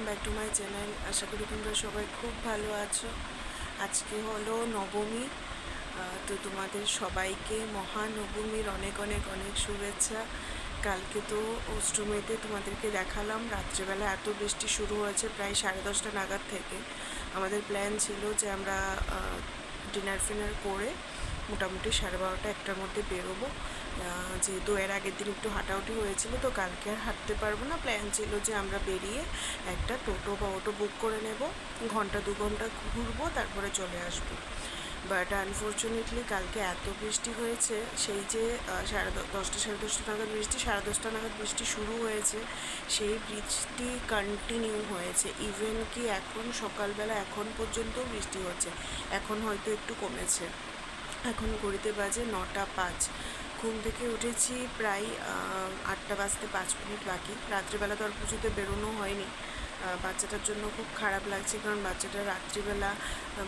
Welcome back to my channel. আশা করি তোমরা সবাই খুব ভালো আছো। আজকে হলো নবমী। তো তোমাদের সবাইকে মহানবমীর অনেক অনেক অনেক শুভেচ্ছা। কালকে তো অষ্টমীতে তোমাদেরকে দেখালাম, রাত্রেবেলা এত বৃষ্টি শুরু হয়েছে প্রায় সাড়ে দশটা নাগাদ থেকে। আমাদের প্ল্যান ছিল যে আমরা ডিনার ফিনার করে মোটামুটি সাড়ে বারোটা একটার মধ্যে বেরোবো। যেহেতু এর আগের দিন একটু হাঁটাহুটি হয়েছিল, তো কালকে আর হাঁটতে পারব না। প্ল্যান ছিল যে আমরা বেরিয়ে একটা টোটো বা অটো বুক করে নেব। ঘণ্টা দু ঘণ্টা ঘুরবো, তারপরে চলে আসব। বাট আনফর্চুনেটলি কালকে এত বৃষ্টি হয়েছে, সেই যে সাড়ে দশটা সাড়ে দশটা নাগাদ বৃষ্টি, সাড়ে দশটা নাগাদ বৃষ্টি শুরু হয়েছে, সেই বৃষ্টি কন্টিনিউ হয়েছে। ইভেন কি এখন সকালবেলা এখন পর্যন্ত বৃষ্টি হচ্ছে, এখন হয়তো একটু কমেছে। এখন ঘড়িতে বাজে নটা পাঁচ। ঘুম থেকে উঠেছি প্রায় আটটা বাজতে পাঁচ মিনিট বাকি। রাত্রিবেলা তো আর পুজোতে বেরোনো হয়নি। বাচ্চাটার জন্য খুব খারাপ লাগছে কারণ বাচ্চাটা রাত্রিবেলা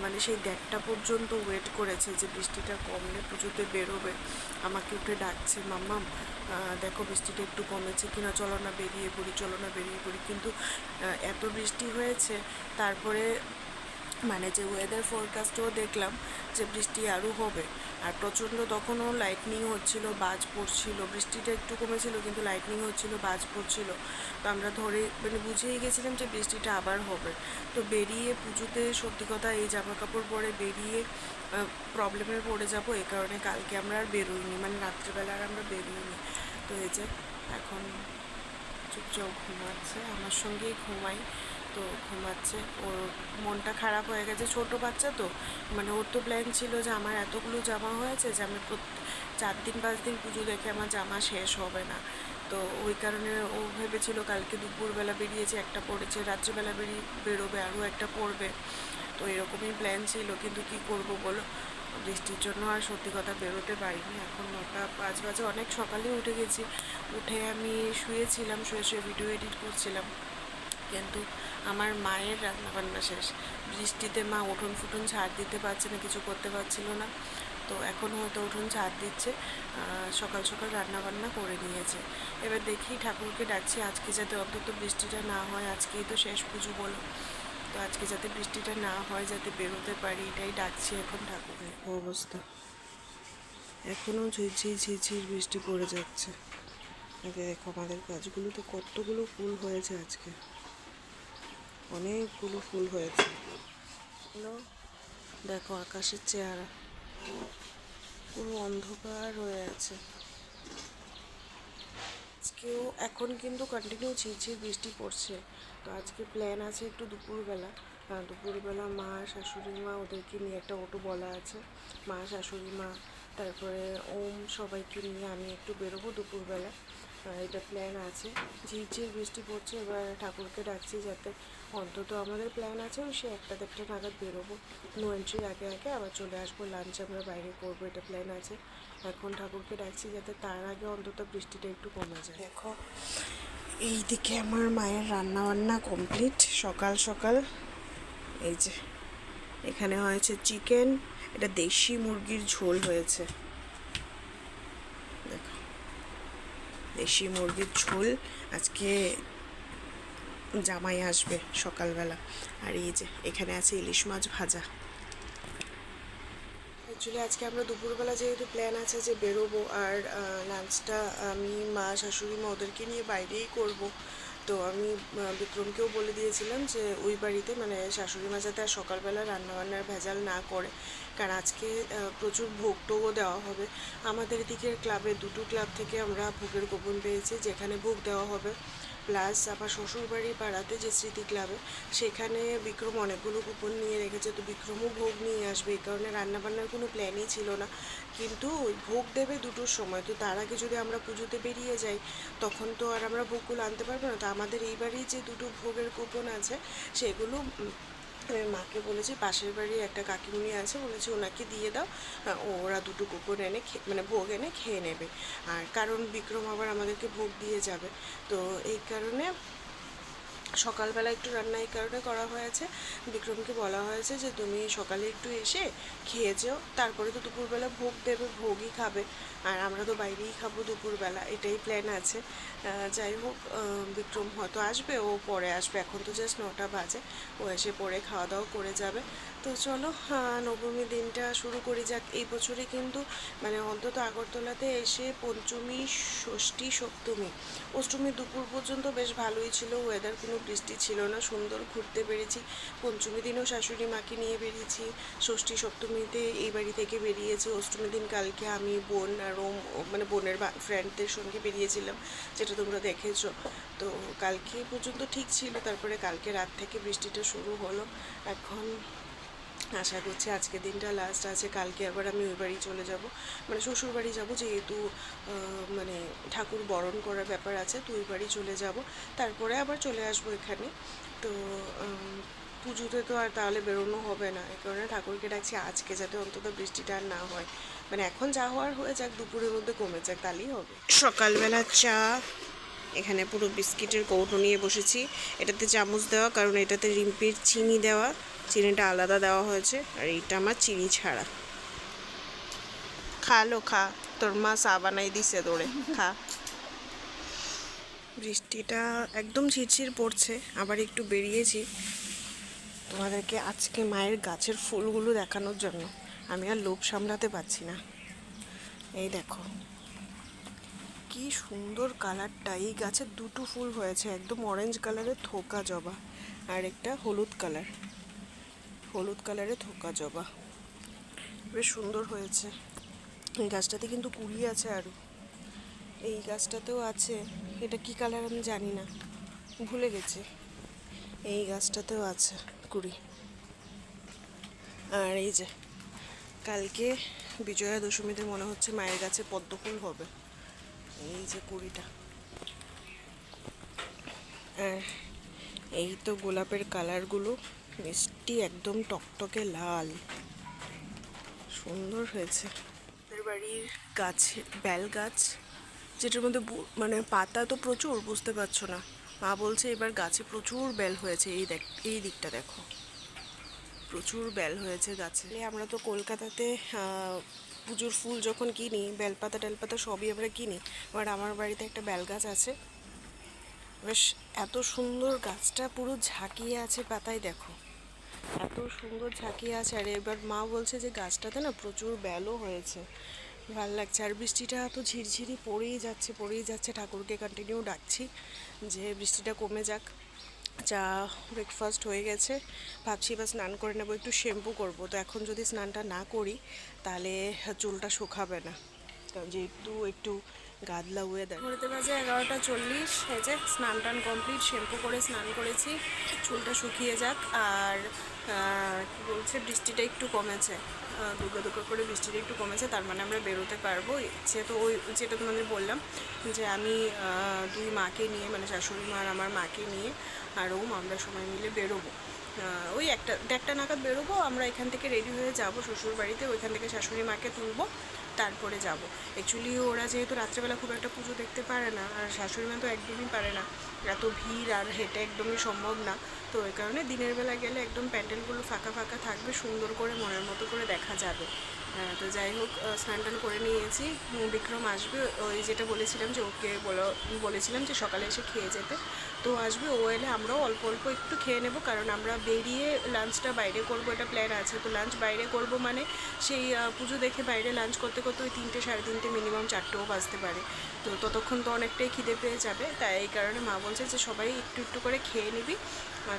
মানে সেই দেড়টা পর্যন্ত ওয়েট করেছে যে বৃষ্টিটা কমলে পুজোতে বেরোবে। আমাকে উঠে ডাকছে, মাম্মাম দেখো বৃষ্টিটা একটু কমেছে কিনা, চলো না বেরিয়ে পড়ি, চলো না বেরিয়ে পড়ি। কিন্তু এত বৃষ্টি হয়েছে, তারপরে মানে যে ওয়েদার ফোরকাস্টও দেখলাম যে বৃষ্টি আরও হবে। আর প্রচণ্ড তখনও লাইটনিং হচ্ছিল, বাজ পড়ছিল। বৃষ্টিটা একটু কমেছিল, কিন্তু লাইটনিং হচ্ছিল, বাজ পড়ছিল। তো আমরা ধরে মানে বুঝেই গেছিলাম যে বৃষ্টিটা আবার হবে। তো বেরিয়ে পুজোতে সত্যি কথা এই জামা কাপড় পরে বেরিয়ে প্রবলেমে পড়ে যাব এই কারণে কালকে আমরা আর বেরোইনি মানে রাত্রেবেলা আর আমরা বেরোইনি। তো এই যে, এখন চুপচাপ ঘুমাচ্ছে, আমার সঙ্গেই ঘুমাই। তো ঘুমাচ্ছে। ওর মনটা খারাপ হয়ে গেছে, ছোট বাচ্চা তো। মানে ওর তো প্ল্যান ছিল যে আমার এতগুলো জামা হয়েছে যে আমি চার দিন, পাঁচ দিন পুজো দেখে আমার জামা শেষ হবে না। তো ওই কারণে ও ভেবেছিল কালকে দুপুরবেলা বেরিয়েছে, একটা পড়েছে, রাত্রিবেলা বেরিয়ে বেরোবে, আরও একটা পড়বে। তো এরকমই প্ল্যান ছিল, কিন্তু কি করব বলো? বৃষ্টির জন্য আর সত্যি কথা বেরোতে পারিনি। এখন নটা পাঁচ বাজে, অনেক সকালে উঠে গেছি। উঠে আমি শুয়েছিলাম, শুয়ে শুয়ে ভিডিও এডিট করছিলাম। কিন্তু আমার মায়ের রান্নাবান্না শেষ। বৃষ্টিতে মা উঠোন ফুটুন ঝাড় দিতে পারছে না, কিছু করতে পারছিল না। তো এখন হয়তো উঠোন ঝাড় দিচ্ছে সকাল সকাল রান্নাবান্না করে নিয়েছে। এবার দেখি ঠাকুরকে ডাকছি, আজকে যাতে অন্তত বৃষ্টিটা না হয়, আজকেই তো শেষ পুজো বলো। তো আজকে যাতে বৃষ্টিটা না হয়, যাতে বেরোতে পারি, এটাই ডাকছি এখন ঠাকুরের অবস্থা? এখনও ঝিরঝির ঝিরঝির বৃষ্টি পড়ে যাচ্ছে। দেখো আমাদের গাছগুলোতে কতগুলো ফুল হয়েছে আজকে। অনেকগুলো ফুল হয়েছে। হলো দেখো আকাশের চেহারা। পুরো অন্ধকার হয়ে আছে। আজকেও এখন কিন্তু কন্টিনিউ ঝিরঝির বৃষ্টি পড়ছে। তো আজকে প্ল্যান আছে একটু দুপুরবেলা। দুপুরবেলা মা, শাশুড়ি মা ওদেরকে নিয়ে একটা অটো বলা আছে। মা, শাশুড়ি মা, তারপরে ওম সবাইকে নিয়ে আমি একটু বেরোবো দুপুরবেলা। এটা প্ল্যান আছে। ঝিরঝির বৃষ্টি পড়ছে, এবার ঠাকুরকে ডাকছি যাতে অন্তত আমাদের প্ল্যান আছে ওই সে একটা দেড়টা নাগাদ বেরোবো। নো এন্ট্রির আগে আগে আবার চলে আসব লাঞ্চ আমরা বাইরে করব, এটা প্ল্যান আছে। এখন ঠাকুরকে ডাকছি যাতে তার আগে অন্তত বৃষ্টিটা একটু কমে যায়। দেখো, এইদিকে আমার মায়ের রান্না বান্না কমপ্লিট সকাল সকাল এই যে, এখানে হয়েছে চিকেন এটা দেশি মুরগির ঝোল হয়েছে। দেখো, দেশি মুরগির ঝোল, আজকে জামাই আসবে সকালবেলা। আর এই যে, এখানে আছে ইলিশ মাছ ভাজা। অ্যাকচুয়ালি আজকে আমরা দুপুরবেলা যেহেতু প্ল্যান আছে যে বেরোবো, আর লাঞ্চটা আমি মা, শাশুড়ি, মা ওদেরকে নিয়ে বাইরেই করব। তো আমি বিক্রমকেও বলে দিয়েছিলাম যে ওই বাড়িতে মানে শাশুড়ি মা যাতে আর সকালবেলা রান্নাবান্নার ভেজাল না করে। কারণ আজকে প্রচুর ভোগ টোগও দেওয়া হবে। আমাদের দিকের ক্লাবে দুটো ক্লাব থেকে আমরা ভোগের গোপন পেয়েছি, যেখানে ভোগ দেওয়া হবে। প্লাস আবার শ্বশুরবাড়ি পাড়াতে যে স্মৃতি ক্লাবে, সেখানে বিক্রম অনেকগুলো কুপন নিয়ে রেখেছে। তো বিক্রমও ভোগ নিয়ে আসবে, এই কারণে রান্নাবান্নার কোনো প্ল্যানই ছিল না। কিন্তু ওই ভোগ দেবে দুটোর সময়, তো তার আগে যদি আমরা পুজোতে বেরিয়ে যাই, তখন তো আর আমরা ভোগগুলো আনতে পারব না। তো আমাদের এইবারই যে দুটো ভোগের কুপন আছে, সেগুলো আমি মাকে বলেছি পাশের বাড়ি একটা কাকিমুনি আছে বলেছি ওনাকে দিয়ে দাও। আহ, ওরা দুটো কুকুর এনে মানে ভোগ এনে খেয়ে নেবে। আর কারণ বিক্রম আবার আমাদেরকে ভোগ দিয়ে যাবে। তো এই কারণে সকালবেলা একটু রান্না এই কারণে করা হয়েছে। বিক্রমকে বলা হয়েছে যে, তুমি সকালে একটু এসে খেয়ে যেও, তারপরে তো দুপুরবেলা ভোগ দেবে, ভোগই খাবে। আর আমরা তো বাইরেই খাব দুপুরবেলা। এটাই প্ল্যান আছে। যাই হোক বিক্রম হয়তো আসবে, ও পরে আসবে। এখন তো জাস্ট নটা বাজে। ও এসে পরে খাওয়া দাওয়া করে যাবে। তো চলো নবমী দিনটা শুরু করি যাক। এই বছরে কিন্তু মানে অন্তত আগরতলাতে এসে পঞ্চমী, ষষ্ঠী, সপ্তমী, অষ্টমী দুপুর পর্যন্ত বেশ ভালোই ছিল। ওয়েদার কোনো বৃষ্টি ছিল না, সুন্দর ঘুরতে পেরেছি। পঞ্চমী দিনও শাশুড়ি মাকে নিয়ে বেরিয়েছি। ষষ্ঠী, সপ্তমীতে এই বাড়ি থেকে বেরিয়েছি। অষ্টমী দিন কালকে আমি বোন আর মানে বোনের ফ্রেন্ডদের সঙ্গে বেরিয়েছিলাম, যেটা তোমরা দেখেছ। তো কালকে পর্যন্ত ঠিক ছিল, তারপরে কালকে রাত থেকে বৃষ্টিটা শুরু হলো। এখন আশা করছি আজকে দিনটা লাস্ট আছে, কালকে আবার আমি ওই বাড়ি চলে যাব। মানে শ্বশুর বাড়ি যাব যেহেতু মানে ঠাকুর বরণ করার ব্যাপার আছে, তো ওই বাড়ি চলে যাব। তারপরে আবার চলে আসব এখানে। তো পুজোতে তো আর তাহলে বেরোনো হবে না। এই কারণে ঠাকুরকে ডাকছি আজকে যাতে অন্তত বৃষ্টিটা আর না হয়। মানে এখন যা হওয়ার হয়ে যাক, দুপুরের মধ্যে কমে যাক, তাহলেই হবে। সকালবেলা চা, এখানে পুরো বিস্কিটের কৌটো নিয়ে বসেছি। এটাতে চামচ দেওয়া, কারণ এটাতে রিম্পির চিনি দেওয়া। চিনিটা আলাদা দেওয়া হয়েছে, আর এইটা আমার চিনি ছাড়া। খা লো, খা। তোর মা চা বানাই দিছে তোরে খা। বৃষ্টিটা একদম ঝিরঝির পড়ছে, আবার একটু বেরিয়েছি তোমাদেরকে আজকে মায়ের গাছের ফুলগুলো দেখানোর জন্য। আমি আর লোভ সামলাতে পারছি না। এই দেখো, কি সুন্দর কালারটা। এই গাছের দুটো ফুল হয়েছে, একদম অরেঞ্জ কালারের থোকা জবা, আর একটা হলুদ কালার হলুদ কালারের থোকা জবা। বেশ সুন্দর হয়েছে। এই গাছটাতে কিন্তু কুড়ি আছে আরও এই গাছটাতেও আছে। এটা কি কালার আমি জানি না। ভুলে গেছি। এই গাছটাতেও আছে কুড়ি। আর এই যে, কালকে বিজয়া দশমীতে মনে হচ্ছে মায়ের গাছে পদ্ম ফুল হবে। এই যে কুড়িটা। আর এই তো গোলাপের কালারগুলো। মিষ্টি একদম টকটকে লাল। সুন্দর হয়েছে। আমাদের বাড়ির গাছে, বেল গাছ, যেটার মধ্যে মানে পাতা তো প্রচুর, বুঝতে পারছ না। মা বলছে এবার গাছে প্রচুর বেল হয়েছে, এই দেখ, এই দিকটা দেখো। প্রচুর বেল হয়েছে গাছে। আমরা তো কলকাতাতে পুজোর ফুল যখন কিনি বেলপাতা টেলপাতা সবই আমরা কিনি বাট আমার বাড়িতে একটা বেল গাছ আছে। বেশ, এত সুন্দর গাছটা পুরো ঝাঁকিয়ে আছে পাতায় দেখো। এত সুন্দর ঝাঁকিয়ে আছে, আর এবার মা বলছে যে গাছটাতে না প্রচুর বেলও হয়েছে। ভালো লাগছে, আর বৃষ্টিটা তো ঝিরঝিরি পড়েই যাচ্ছে পড়েই যাচ্ছে। ঠাকুরকে কন্টিনিউ ডাকছি যে বৃষ্টিটা কমে যাক। চা ব্রেকফাস্ট হয়ে গেছে, ভাবছি এবার স্নান করে নেব, একটু শ্যাম্পু করব। তো এখন যদি স্নানটা না করি, তাহলে চুলটা শুকাবে না। কারণ যেহেতু একটু গাদলা ওয়েদার ঘুরতে বাজে এগারোটা চল্লিশ যে স্নান টান কমপ্লিট শ্যাম্পু করে স্নান করেছি, চুলটা শুকিয়ে যাক, আর কি বলছে, বৃষ্টিটা একটু কমেছে। দুর্গা দুর্গা করে বৃষ্টিটা একটু কমেছে, তার মানে আমরা বেরোতে পারব। যেহেতু ওই, যেটা তোমাদের বললাম, যে আমি দুই মাকে নিয়ে মানে শাশুড়ি মা আর আমার মাকে নিয়ে আর ওম আমরা সবাই মিলে বেরোবো। ওই একটা, দেড়টা নাগাদ বেরোবো, আমরা এখান থেকে রেডি হয়ে যাব শ্বশুর বাড়িতে ওইখান থেকে শাশুড়ি মাকে তুলবো। তারপরে যাব। অ্যাকচুয়ালি ওরা যেহেতু রাত্রেবেলা খুব একটা পুজো দেখতে পারে না আর শাশুড়ি মা তো একদমই পারে না। এত ভিড় আর হেঁটে একদমই সম্ভব না। তো ওই কারণে দিনের বেলা গেলে একদম প্যান্ডেলগুলো ফাঁকা ফাঁকা থাকবে সুন্দর করে মনের মতো করে দেখা যাবে। আহ, তো যাই হোক স্নান টান করে নিয়েছি। বিক্রম আসবে। ওই যেটা বলেছিলাম যে ওকে বলো বলেছিলাম যে সকালে এসে খেয়ে যেতে। তো আসবে, ও এলে আমরাও অল্প অল্প একটু খেয়ে নেব, কারণ আমরা বেরিয়ে লাঞ্চটা বাইরে করব, এটা প্ল্যান আছে। তো লাঞ্চ বাইরে করব মানে সেই পুজো দেখে বাইরে লাঞ্চ করতে করতে ওই তিনটে সাড়ে তিনটে মিনিমাম চারটেও বাজতে পারে। তো ততক্ষণ তো অনেকটাই খিদে পেয়ে যাবে, তাই এই কারণে মা বলছে যে সবাই একটু একটু করে খেয়ে নিবি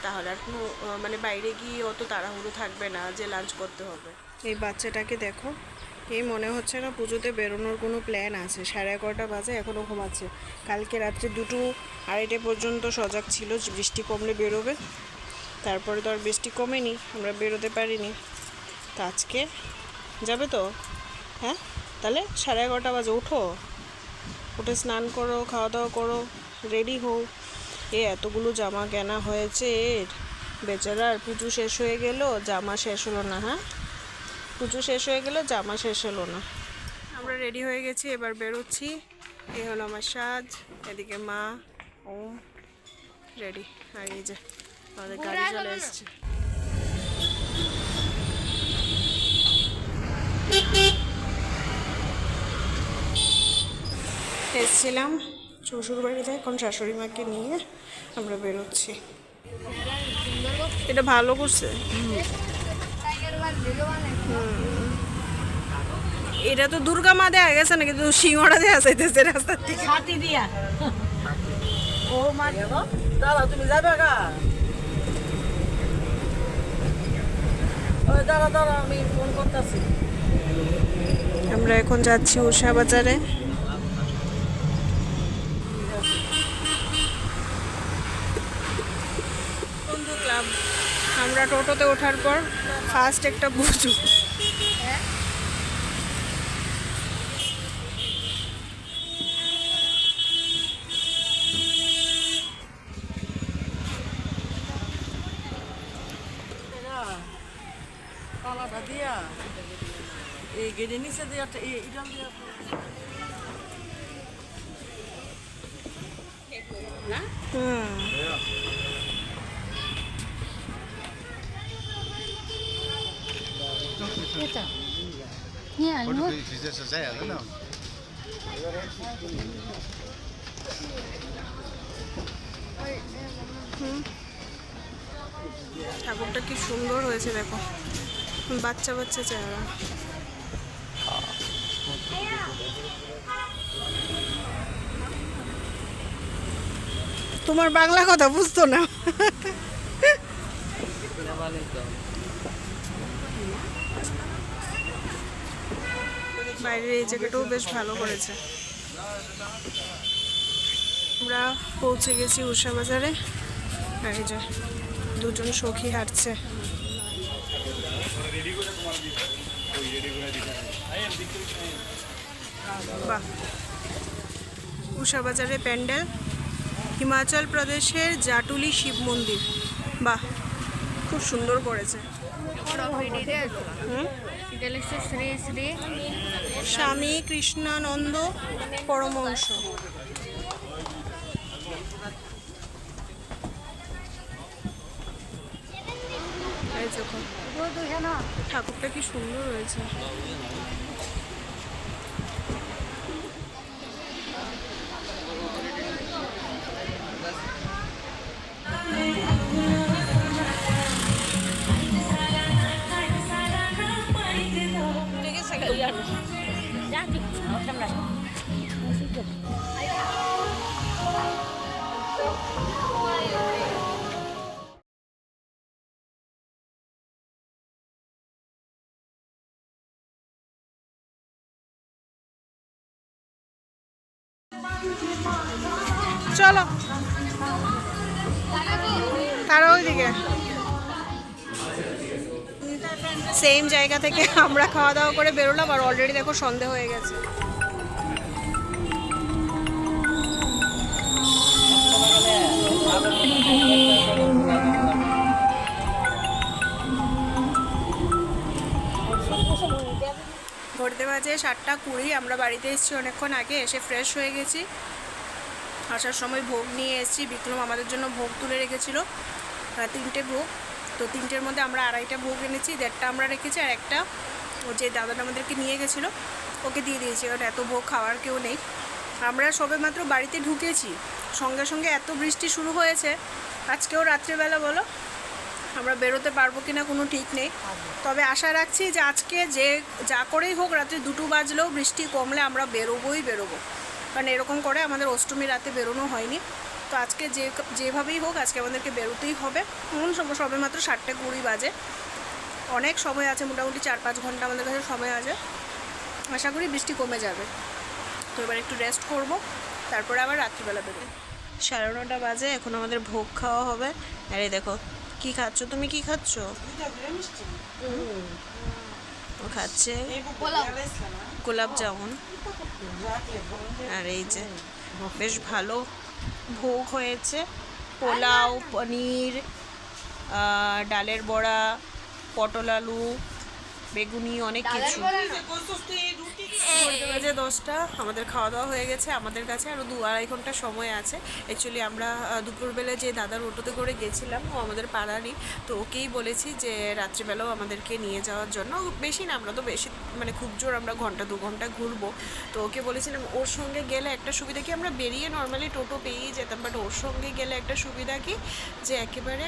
তাহলে আর কোনো মানে বাইরে গিয়ে অত তাড়াহুড়ো থাকবে না যে লাঞ্চ করতে হবে। এই বাচ্চাটাকে দেখো। এই মনে হচ্ছে না পুজোতে বেরোনোর কোনো প্ল্যান আছে। সাড়ে এগারোটা বাজে এখনও ঘুমাচ্ছে। কালকে রাত্রে দুটো আড়াইটে পর্যন্ত সজাগ ছিল, বৃষ্টি কমলে বেরোবে। তারপরে তো আর বৃষ্টি কমেনি, আমরা বেরোতে পারিনি। তো আজকে যাবে তো? হ্যাঁ? তাহলে সাড়ে এগারোটা বাজে, ওঠো। উঠে স্নান করো, খাওয়া দাওয়া করো রেডি হও। এ, এতগুলো জামা কেনা হয়েছে। এর বেচারার পুজো শেষ হয়ে গেল, জামা শেষ হলো না হ্যাঁ? পুজো শেষ হয়ে গেল জামা শেষ হলো না। আমরা রেডি হয়ে গেছি এবার বেরোচ্ছি। এই হলো আমার সাজ এদিকে মা ও রেডি আর এই যে আমাদের গাড়ি চলে এসছে। এসছিলাম শ্বশুর বাড়িতে এখন শাশুড়ি মাকে নিয়ে আমরা বেরোচ্ছি। এটা ভালো করছে। এটা তো দুর্গা মা দেয়া গেছে না কিন্তু সিংহটা দেয়া যাইতেছে রাস্তার থেকে ছাতি দিয়া। ও মা দাঁড়াও তুমি যাবে গা দাঁড়া দাঁড়া আমি ফোন করতেছি। আমরা এখন যাচ্ছি উষা বাজারে। ক্লাব। আমরা টোটোতে ওঠার পর ফার্স্ট একটা বুঝু পালাটা দিয়া। এই নিচে দিয়া ইডাল দিয়া। হুম। ঠাকুরটা কি সুন্দর হয়েছে দেখো। বাচ্চা বাচ্চা চেহারা। তোমার বাংলা কথা বুঝতো না। বাইরের এই জায়গাটাও বেশ ভালো করেছে। আমরা পৌঁছে গেছি উষা বাজারে। আর এই যে দুজন সখী হাঁটছে। বাহ। উষা বাজারে প্যান্ডেল। হিমাচল প্রদেশের জাটুলি শিব মন্দির। বাহ, খুব সুন্দর করেছে। শ্রী শ্রী স্বামী কৃষ্ণানন্দ দেখো। ঠাকুরটা কি সুন্দর হয়েছে। চলো। তারা ওইদিকে। সেম জায়গা থেকে আমরা খাওয়া দাওয়া করে বেরোলাম আর অলরেডি দেখো সন্ধে হয়ে গেছে। ঘুরতে বাজে সাতটা কুড়ি, আমরা বাড়িতে এসেছি অনেকক্ষণ আগে, এসে ফ্রেশ হয়ে গেছি। আসার সময় ভোগ নিয়ে এসেছি, বিক্রম আমাদের জন্য ভোগ তুলে রেখেছিল তিনটে ভোগ। তো তিনটের মধ্যে আমরা আড়াইটা ভোগ এনেছি, দেড়টা আমরা রেখেছি আর একটা ও যে দাদাটা আমাদেরকে নিয়ে গেছিল, ওকে দিয়ে দিয়েছি। কারণ এত ভোগ খাওয়ার কেউ নেই। আমরা সবে মাত্র বাড়িতে ঢুকেছি। সঙ্গে সঙ্গে এত বৃষ্টি শুরু হয়েছে। আজকেও রাত্রেবেলা বলো আমরা বেরোতে পারব কি না কোনো ঠিক নেই। তবে আশা রাখছি যে আজকে যে, যা করেই হোক রাত্রি দুটো বাজলেও বৃষ্টি কমলে আমরা বেরোবোই বেরোবো। কারণ এরকম করে আমাদের অষ্টমী রাতে বেরোনো হয়নি। তো আজকে যে, যেভাবেই হোক আজকে আমাদেরকে বেরোতেই হবে। এখন সব- মাত্র সাতটা কুড়ি বাজে। অনেক সময় আছে, মোটামুটি চার পাঁচ ঘণ্টা আমাদের কাছে সময় আছে। আশা করি বৃষ্টি কমে যাবে। তো এবার একটু রেস্ট করব, তারপরে আবার রাত্রিবেলা বেরোবো। সাড়ে নটা বাজে, এখন আমাদের ভোগ খাওয়া হবে। আর দেখো কি খাচ্ছ? তুমি কি খাচ্ছ? ও খাচ্ছে। গোলাপ জামুন। আর এই যে বেশ ভালো ভোগ হয়েছে। পোলাও পনির ডালের বড়া পটল আলু বেগুনি অনেক কিছু। ঘড়িতে বাজে দশটা, আমাদের খাওয়া দাওয়া হয়ে গেছে আমাদের কাছে আরও দু আড়াই ঘণ্টা সময় আছে। অ্যাকচুয়ালি আমরা দুপুরবেলা যে দাদার অটোতে করে গেছিলাম, ও আমাদের পাড়ারই, তো ওকেই বলেছি যে রাত্রিবেলাও আমাদেরকে নিয়ে যাওয়ার জন্য। বেশি না, আমরা তো বেশি মানে খুব জোর আমরা ঘণ্টা, দু ঘণ্টা ঘুরবো। তো ওকে বলেছিলাম, ওর সঙ্গে গেলে একটা সুবিধা কি? আমরা বেরিয়ে নর্মালি টোটো পেয়েই যেতাম বাট ওর সঙ্গে গেলে একটা সুবিধা কি? যে একেবারে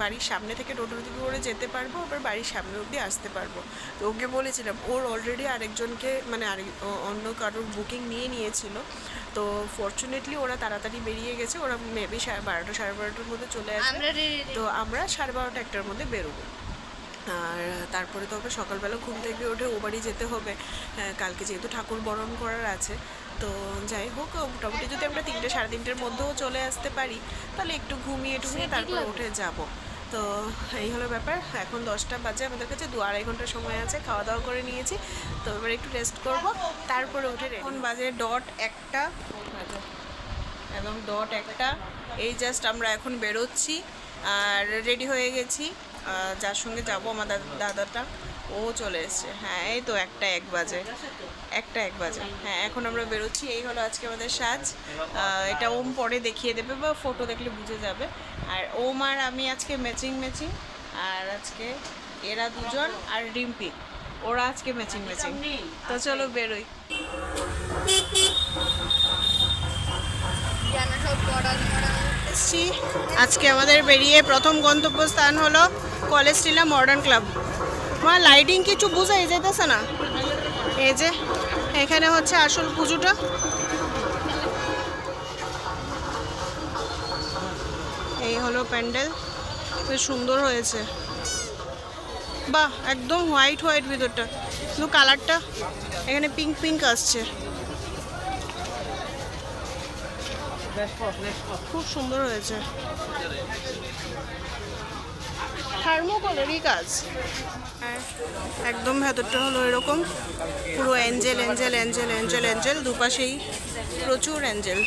বাড়ির সামনে থেকে টোটো দিকে করে যেতে পারব, আবার বাড়ির সামনে অবধি আসতে পারব। তো ওকে বলেছিলাম, ওর অলরেডি আরেকজনকে মানে আর অন্য কারোর বুকিং নিয়ে নিয়েছিল। তো ফর্চুনেটলি ওরা তাড়াতাড়ি বেরিয়ে গেছে। ওরা মেবি সাড়ে বারোটা সাড়ে বারোটার মধ্যে চলে আসবে। আমরা তো আমরা সাড়ে বারোটা একটার মধ্যে বেরোবো। আর তারপরে তো আবার সকালবেলা ঘুম থেকে উঠে ও বাড়ি যেতে হবে। হ্যাঁ, কালকে যেহেতু ঠাকুর বরণ করার আছে। তো যাই হোক মোটামুটি যদি আমরা তিনটে সাড়ে তিনটের মধ্যেও চলে আসতে পারি তাহলে একটু ঘুমিয়ে টুমিয়ে তারপর উঠে যাব। তো এই হলো ব্যাপার। এখন দশটা বাজে, আমাদের কাছে দু আড়াই ঘণ্টা সময় আছে খাওয়া দাওয়া করে নিয়েছি। তো এবার একটু রেস্ট করব, তারপরে উঠে এখন বাজে ডট একটা। এবং ডট একটা। এই জাস্ট আমরা এখন বেরোচ্ছি আর রেডি হয়ে গেছি। যার সঙ্গে যাব আমার দাদা- দাদাটা। ও চলে এসছে। হ্যাঁ এই তো একটা এক বাজে। একটা এক বাজে। হ্যাঁ এখন আমরা বেরোচ্ছি। এই হলো আজকে আমাদের সাজ। এটা ওম পরে দেখিয়ে দেবে বা ফটো দেখলে বুঝে যাবে। আর ওম আর আমি আজকে ম্যাচিং ম্যাচিং আর আজকে এরা দুজন আর রিম্পি। ওরা আজকে ম্যাচিং ম্যাচিং তো চলো বেরোই। এসছি। আজকে আমাদের বেরিয়ে প্রথম গন্তব্যস্থান হলো কলেজ টিলা মডার্ন ক্লাব মা লাইটিং কিছু বুঝাই যেতেছে না? এই যে এখানে হচ্ছে আসল পুজোটা। এই হলো প্যান্ডেল। বেশ সুন্দর হয়েছে। বাহ একদম হোয়াইট হোয়াইট ভিতরটা। কিন্তু কালারটা এখানে পিঙ্ক পিঙ্ক আসছে। খুব সুন্দর হয়েছে। থার্মোকলেরই কাজ। হ্যাঁ, একদম ভেতরটা হলো এরকম। পুরো angle angle angle angle angle দুপাশেই প্রচুর অ্যাঞ্জেল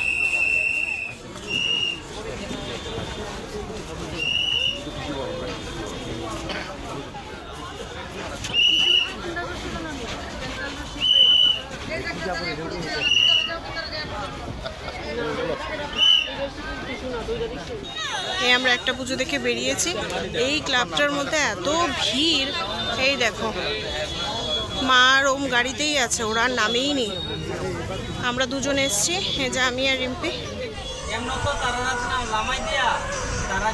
এই আমরা একটা পুজো দেখে বেরিয়েছি। এই ক্লাবটার মধ্যে এত ভিড়, এই দেখো। মা আর ওম গাড়িতেই আছে, ওরা নামেই নেই। আমরা দুজন এসছি, এই যে আমি আর রিম্পি তারা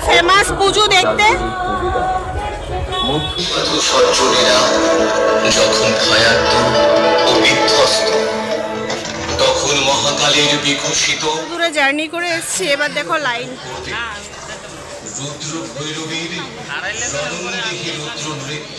ফেমাস পুজো দেখতে? সজ্জনেরা যখন ভয়ার্ত ও বিধ্বস্ত তখন মহাকালের বিকশিত দূরে জার্নি করে এসেছি এবার দেখো লাইন। রুদ্র ভৈরবীর রুদ্র নৃত্য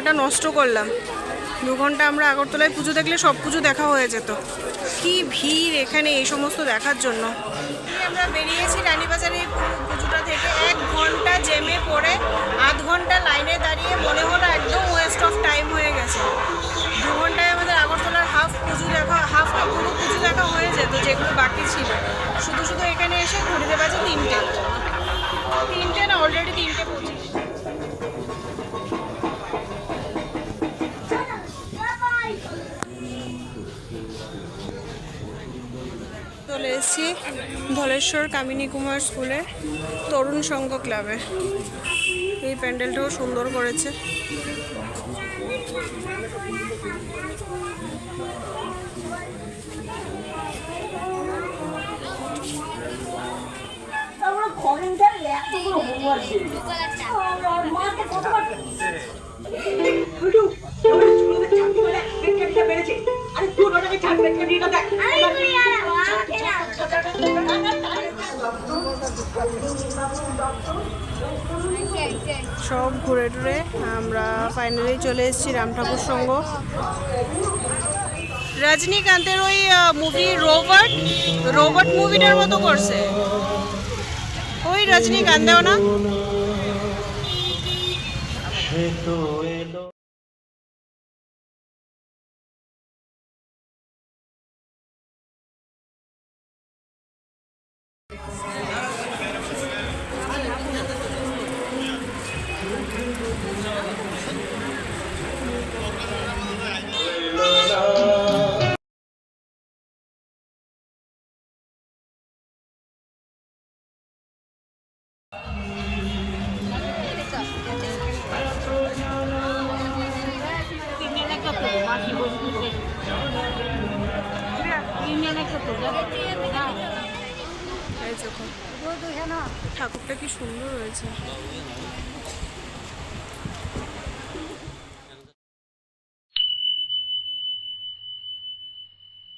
সময়টা নষ্ট করলাম। দু ঘণ্টা আমরা আগরতলায় পুজো দেখলে সব পুজো দেখা হয়ে যেত। কি ভিড় এখানে এই সমস্ত দেখার জন্য। আমরা বেরিয়েছি রানীবাজারের পুজোটা থেকে। এক ঘণ্টা জেমে পড়ে, আধ ঘণ্টা লাইনে দাঁড়িয়ে মনে হলো একদম ওয়েস্ট অফ টাইম হয়ে গেছে। দু ঘন্টায় আমাদের আগরতলার হাফ পুজো দেখা হাফটা পুরো পুজো দেখা হয়ে যেত, যেগুলো বাকি ছিল। শুধু শুধু এখানে এসে ঘুরতে পারছে তিনটে। তিনটে না অলরেডি তিনটে পঁচিশ এসেছি ধলেশ্বর কামিনী কুমার স্কুলের তরুণ সংঘ ক্লাবে। এই প্যান্ডেলটাও সুন্দর করেছে। তারপরে ঘরেন্টার এতগুলো হোমওয়ার্ক সব ঘুরে টুরে আমরা ফাইনালি চলে এসেছি রাম ঠাকুর সঙ্গ। রজনীকান্তের ওই মুভি রোবট রোবট মুভিটার মতো করছে। ওই রজনীকান্তেও না।